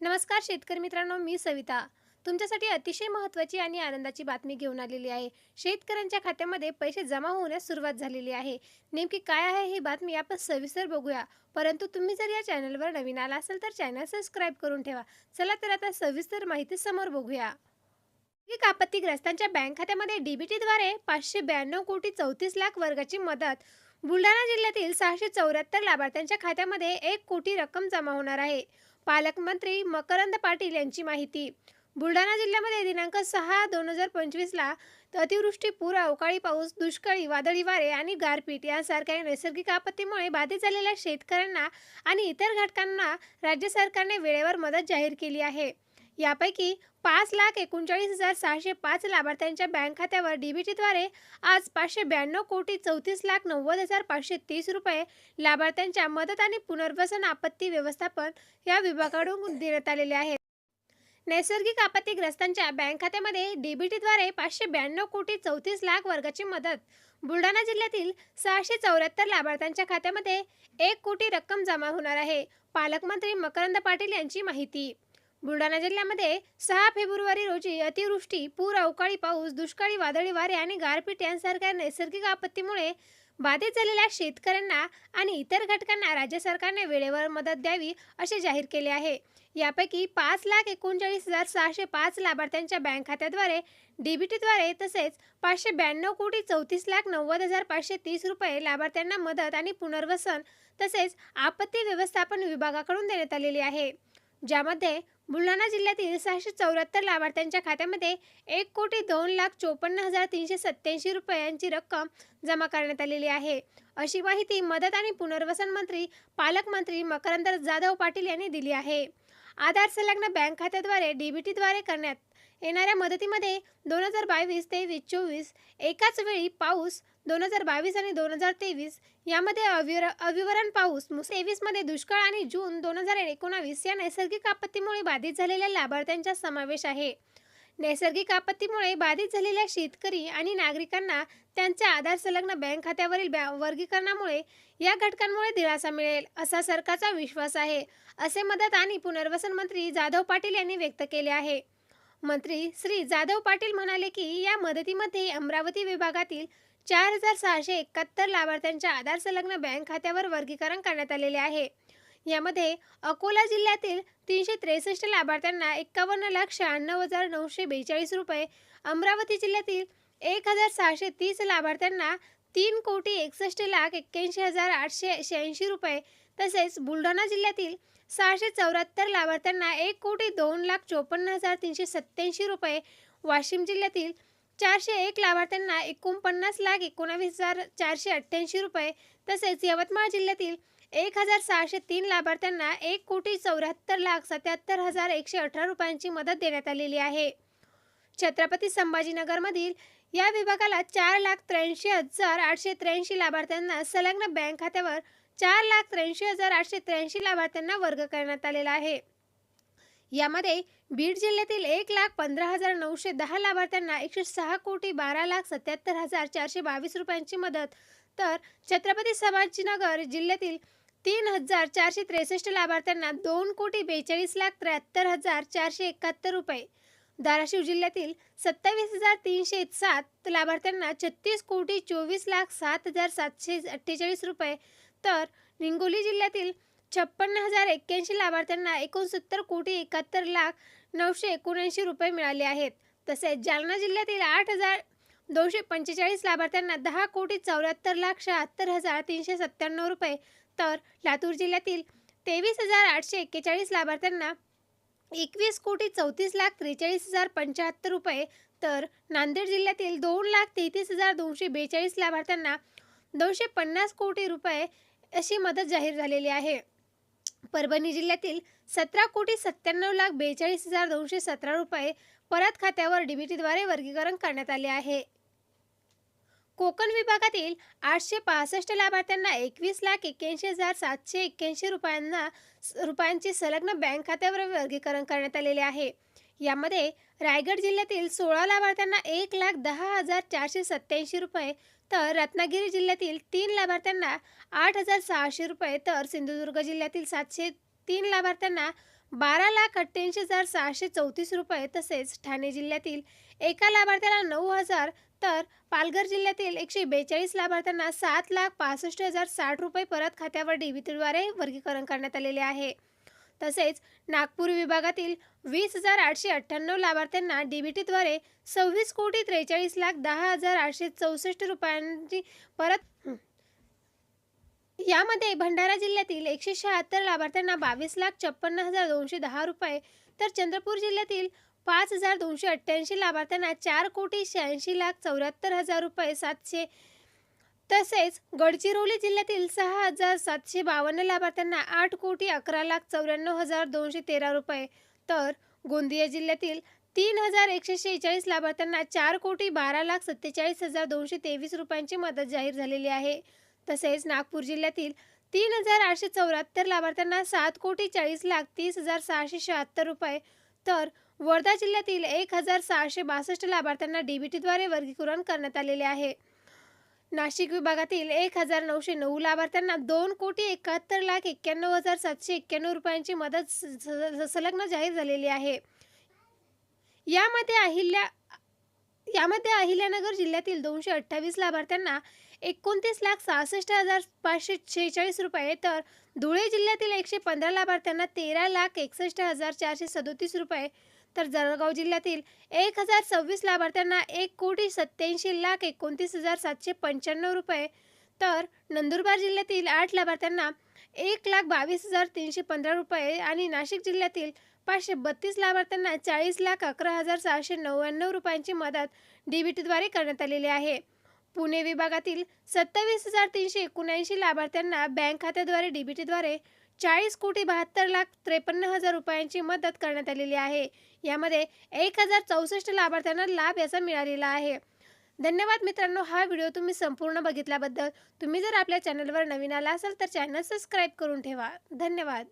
नमस्कार शेतकरी मित्रांनो मी सविता. तुमच्यासाठी अतिशय महत्त्वाची आणि आनंदाची बातमी घेऊन आलेली आहे. शेतकऱ्यांच्या खात्यामध्ये पैसे जमा होण्यास सुरुवात झालेली आहे. नेमकी काय आहे ही बातमी आपण सविस्तर बघूया. परंतु तुम्ही जर या चॅनलवर नवीन आला असाल तर चॅनल सबस्क्राईब करून ठेवा. चला तर आता सविस्तर माहिती समोर बघूया. एक आपत्तीग्रस्तांच्या बँक खात्यामध्ये डीबीटीद्वारे पाचशे ब्याण्णव कोटी चौतीस लाख वर्गाची मदत बुलढाणा जिल्ह्यातील सहाशे चौऱ्याहत्तर लाभार्थ्यांच्या खात्यामध्ये एक कोटी रक्कम जमा होणार आहे. पालकमंत्री मकरंद पाटील यांची माहिती. बुलढाणा जिल्ह्यामध्ये दिनांक सहा दोन हजार पंचवीसला अतिवृष्टी पूर अवकाळी पाऊस दुष्काळी वादळी वारे आणि गारपीट यासारख्या नैसर्गिक आपत्तीमुळे बाधित झालेल्या शेतकऱ्यांना आणि इतर घटकांना राज्य सरकारने वेळेवर मदत जाहीर केली आहे. यापैकी पाच लाख एकोणचाळीस हजार सहाशे पाच लाभार्थ्यांच्या बँक खात्यावर डीबीटीद्वारे आज पाचशे ब्याण्णव कोटी चौतीस लाख नव्वद हजार पाचशे तीस रुपये लाभार्थ्यांच्या मदत आणि पुनर्वसन आपत्ती व्यवस्थापन या विभागाकडून देण्यात आलेले आहेत. नैसर्गिक आपत्तीग्रस्तांच्या बँक खात्यामध्ये डीबीटीद्वारे पाचशे ब्याण्णव कोटी चौतीस लाख वर्गाची मदत. बुलढाणा जिल्ह्यातील सहाशे चौऱ्याहत्तर लाभार्थ्यांच्या खात्यामध्ये एक कोटी रक्कम जमा होणार आहे. पालकमंत्री मकरंद पाटील यांची माहिती. बुलढाणा जिल्ह्यामध्ये सहा फेब्रुवारी रोजी अतिवृष्टी पूर अवकाळी पाऊस दुष्काळी वादळी वारे आणि गारपीट यांसारख्या नैसर्गिक आपत्तीमुळे बाधित झालेल्या शेतकऱ्यांना आणि इतर घटकांना राज्य सरकारने वेळेवर मदत द्यावी असे जाहीर केले आहे. यापैकी पाच लाख एकोणचाळीस हजार सहाशे पाच लाभार्थ्यांच्या बँक खात्याद्वारे डीबीटीद्वारे तसेच पाचशे ब्याण्णव कोटी चौतीस लाख नव्वद हजार पाचशे तीस रुपये लाभार्थ्यांना मदत आणि पुनर्वसन तसेच आपत्ती व्यवस्थापन विभागाकडून देण्यात आलेली आहे. ज्यामध्ये बुलढाणा जिल्ह्यातील सहाशे चौऱ्याहत्तर लाभार्थ्यांच्या खात्यामध्ये एक कोटी दोन लाख चोपन्न हजार तीनशे सत्याऐंशी रुपयांची रक्कम जमा करण्यात आलेली आहे. अशी माहिती मदत आणि पुनर्वसन मंत्री पालकमंत्री मकरंदर जाधव पाटील यांनी दिली आहे. आधार संलग्न बँक खात्याद्वारे डीबीटीद्वारे करण्यात येणाऱ्या मदतीमध्ये दोन हजार बावीस तेवीस चोवीस एकाच वेळी पाऊस दोन हजार बावीस आणि दोन हजार तेवीस यामध्ये अविर अविवरण पाऊस तेवीसमध्ये दुष्काळ आणि जून दोन हजार एकोणावीस या नैसर्गिक आपत्तीमुळे बाधित झालेल्या लाभार्थ्यांचा समावेश आहे. नैसर्गिक आपत्तीमुळे बाधित झालेल्या शेतकरी आणि नागरिकांना त्यांच्या आधार संलग्न बँक खात्यावरील वर्गीकरणामुळे या घटकांमुळे दिलासा मिळेल असा सरकारचा विश्वास आहे असे मदत आणि पुनर्वसन मंत्री जाधव पाटील यांनी व्यक्त केले आहे. मंत्री श्री जाधव पाटील म्हणाले की या मदतीमध्ये अमरावती विभागातील चार हजार सहाशे एकाहत्तर लाभार्थ्यांच्या आधार संलग्न बँक खात्यावर वर्गीकरण करण्यात आलेले आहे. यामध्ये अकोला जिल्ह्यातील तीनशे त्रेसष्ट लाभार्थ्यांना एक्कावन्न लाख शहाण्णव हजार नऊशे बेचाळीस रुपये अमरावती जिल्ह्यातील एक हजार सहाशे तीस लाभार्थ्यांना तीन कोटी एकसष्ट लाख एक्क्याऐंशी हजार आठशे शहाऐंशी रुपये तसेच बुलढाणा जिल्ह्यातील सहाशे चौऱ्याहत्तर लाभार्थ्यांना एक कोटी दोन लाख चोपन्न हजार तीनशे सत्याऐंशी रुपये वाशिम जिल्ह्यातील चारशे एक लाभार्थ्यांना एकोणपन्नास लाख एकोणावीस हजार चारशे अठ्ठ्याऐंशी रुपये तसेच यवतमाळ जिल्ह्यातील एक हजार सहाशे तीन लाभार्थ्यांना एक कोटी चौऱ्याहत्तर लाख सत्याहत्तर हजार एकशे अठरा रुपयांची मदत देण्यात आलेली आहे. छत्रपती संभाजीनगरमधील या विभागाला चार लाख त्र्याऐंशी हजार आठशे त्र्याऐंशी लाभार्थ्यांना संलग्न बँक खात्यावर चार लाख त्र्याऐंशी हजार आठशे त्र्याऐंशी लाभार्थ्यांना वर्ग करण्यात आलेला आहे. यामध्ये बीड जिल्ह्यातील एक लाख पंधरा हजार नऊशे दहा लाभार्थ्यांना एकशे सहा कोटी बारा लाख सत्याहत्तर हजार चारशे बावीस रुपयांची मदत. तर छत्रपती संभाजीनगर जिल्ह्यातील तीन हजार चारशे त्रेसष्ट लाभार्थ्यांना दोन कोटी बेचाळीस लाख त्र्याहत्तर हजार चारशे एकाहत्तर रुपये. धाराशिव जिल्ह्यातील सत्तावीस हजार तीनशे सात लाभार्थ्यांना छत्तीस कोटी चोवीस लाख सात हजार सातशे अठ्ठेचाळीस रुपये. तर हिंगोली जिल्ह्यातील छप्पन्न हजार एक्क्याऐंशी लाभार्थ्यांना एकोणसत्तर कोटी एकाहत्तर लाख नऊशे एकोणऐंशी रुपये मिळाले आहेत. तसेच जालना जिल्ह्यातील आठ हजार दोनशे पंचेचाळीस लाभार्थ्यांना दहा कोटी चौऱ्याहत्तर लाख शहात्तर हजार तीनशे सत्त्याण्णव रुपये. तर लातूर जिल्ह्यातील तेवीस हजार आठशे एक्केचाळीस लाभार्थ्यांना एकवीस कोटी चौतीस लाख त्रेचाळीस हजार पंच्याहत्तर रुपये तर नांदेड जिल्ह्यातील दोन लाख तेहतीस हजार दोनशे बेचाळीस लाभार्थ्यांना दोनशे पन्नास कोटी रुपये अशी मदत जाहीर झालेली आहे. परभणी जिल्ह्यातील सतरा कोटी सत्त्याण्णव लाख बेचाळीस हजार दोनशे सतरा रुपये परत खात्यावर डीबीटीद्वारे वर्गीकरण करण्यात आले आहे. कोकण विभागातील आठशे पासष्ट लाभार्थ्यांना एकवीस लाख एक्क्याऐंशी हजार सातशे एक्क्याऐंशी रुपयांना रुपयांचे संलग्न बँक खात्यावर वर्गीकरण करण्यात आलेले आहे. यामध्ये रायगड जिल्ह्यातील सोळा लाभार्थ्यांना एक लाख दहा हजार चारशे सत्याऐंशी रुपये तर रत्नागिरी जिल्ह्यातील तीन लाभार्थ्यांना आठ हजार सहाशे रुपये तर सिंधुदुर्ग जिल्ह्यातील सातशे तीन लाभार्थ्यांना बारा लाख अठ्ठ्याऐंशी हजार सहाशे चौतीस रुपये तसेच ठाणे जिल्ह्यातील एका लाभार्थ्याला नऊ हजार तर पालघर जिल्ह्यातील एकशे बेचाळीस लाभार्थ्यांना सात लाख पासष्ट हजार साठ रुपये परत खात्यावर डीबीटीद्वारे वर्गीकरण करण्यात आलेले आहे. तसेच नागपूर विभागातील वीस हजार आठशे अठ्ठ्याण्णव लाभार्थ्यांना डीबीटीद्वारे सव्वीस कोटी त्रेचाळीस लाख दहा हजार आठशे चौसष्ट रुपयांची परत यामध्ये भंडारा जिल्ह्यातील एकशे शहात्तर लाभार्थ्यांना बावीस लाख छप्पन्न हजार दोनशे दहा रुपये तर चंद्रपूर जिल्ह्यातील पाच हजार दोनशे अठ्ठ्याऐंशी लाभार्थ्यांना चार कोटी शहाऐंशी लाख चौऱ्याहत्तर हजार रुपये सातशे तसेच गडचिरोली जिल्ह्यातील सहा हजार सातशे बावन्न लाभार्थ्यांना आठ कोटी अकरा लाख चौऱ्याण्णव हजार दोनशे तेरा रुपये तर गोंदिया जिल्ह्यातील तीन हजार एकशे शेहेचाळीस लाभार्थ्यांना चार कोटी बारा लाख सत्तेचाळीस हजार दोनशे तेवीस रुपयांची मदत जाहीर झालेली आहे. तसेच नागपूर जिल्ह्यातील तीन हजार आठशे चौऱ्याहत्तर लाभार्थ्यांना सात कोटी चाळीस लाख तीस हजार सहाशे शहात्तर रुपये. तर वर्धा जिल्ह्यातील एक हजार सहाशे बासष्ट लाभार्थ्यांना डीबीटीद्वारे वर्गीकरण करण्यात आलेले आहे. नाशिक विभागातील एक हजार नऊशे नऊ लाभार्थ्यांना दोन कोटी एकाहत्तर लाख एक्क्याण्णव हजार सातशे एक्क्याण्णव रुपयांची मदत संलग्न जाहीर झालेली आहे. यामध्ये अहिल्या यामध्ये अहिल्यानगर जिल्ह्यातील दोनशे अठ्ठावीस लाभार्थ्यांना एकोणतीस लाख सहासष्ट हजार पाचशे शेहेचाळीस रुपये. तर धुळे जिल्ह्यातील एकशे पंधरा लाभार्थ्यांना तेरा लाख एकसष्ट हजार चारशे सदोतीस रुपये. तर जळगाव जिल्ह्यातील एक हजार सव्वीस लाभार्थ्यांना एक कोटी सत्याऐंशी लाख एकोणतीस हजार सातशे पंच्याण्णव रुपये. तर नंदुरबार जिल्ह्यातील आठ लाभार्थ्यांना एक लाख बावीस हजार तीनशे पंधरा रुपये आणि नाशिक जिल्ह्यातील पाचशे बत्तीस लाभार्थ्यांना चाळीस लाख अकरा हजार सहाशे नव्याण्णव रुपयांची मदत डीबीटीद्वारे करण्यात आलेली आहे. पुणे विभागातील सत्तावीस हजार तीनशे एकोणऐंशी लाभार्थ्यांना बँक खात्याद्वारे डीबीटीद्वारे चाळीस कोटी बहात्तर लाख त्रेपन्न हजार रुपयांची मदत करण्यात आलेली आहे. यामध्ये एक हजार चौसष्ट लाभार्थ्यांना लाभ याचा मिळालेला आहे. धन्यवाद मित्रांनो हा व्हिडिओ तुम्ही संपूर्ण बघितल्याबद्दल. तुम्ही जर आपल्या चॅनलवर नवीन आला असाल तर चॅनल सबस्क्राईब करून ठेवा. धन्यवाद.